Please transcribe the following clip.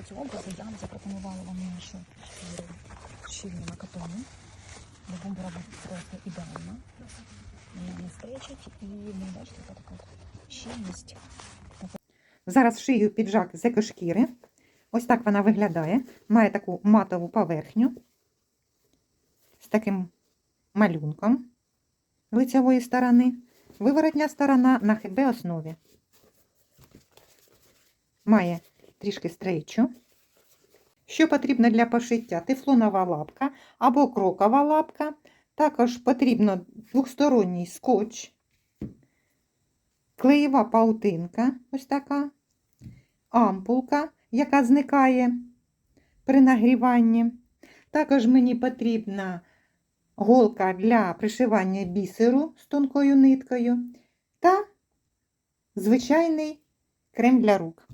для цього образу я запропонувала вам нашу щільну на катоні. Бо бомбура буде просто ідеальна. Вона не стречить і ви бачите, яка така щільність. Зараз шию піджак з екошкіри. Ось так вона виглядає. Має таку матову поверхню з таким малюнком лицевої сторони. Виворотня сторона на ХБ основі. Має трішки стрейчу. Що потрібно для пошиття? Тефлонова лапка або крокова лапка. Також потрібно двохсторонній скотч, клеєва паутинка, ось така, ампулка, яка зникає при нагріванні. Також мені потрібна голка для пришивання бісеру з тонкою ниткою та звичайний крем для рук.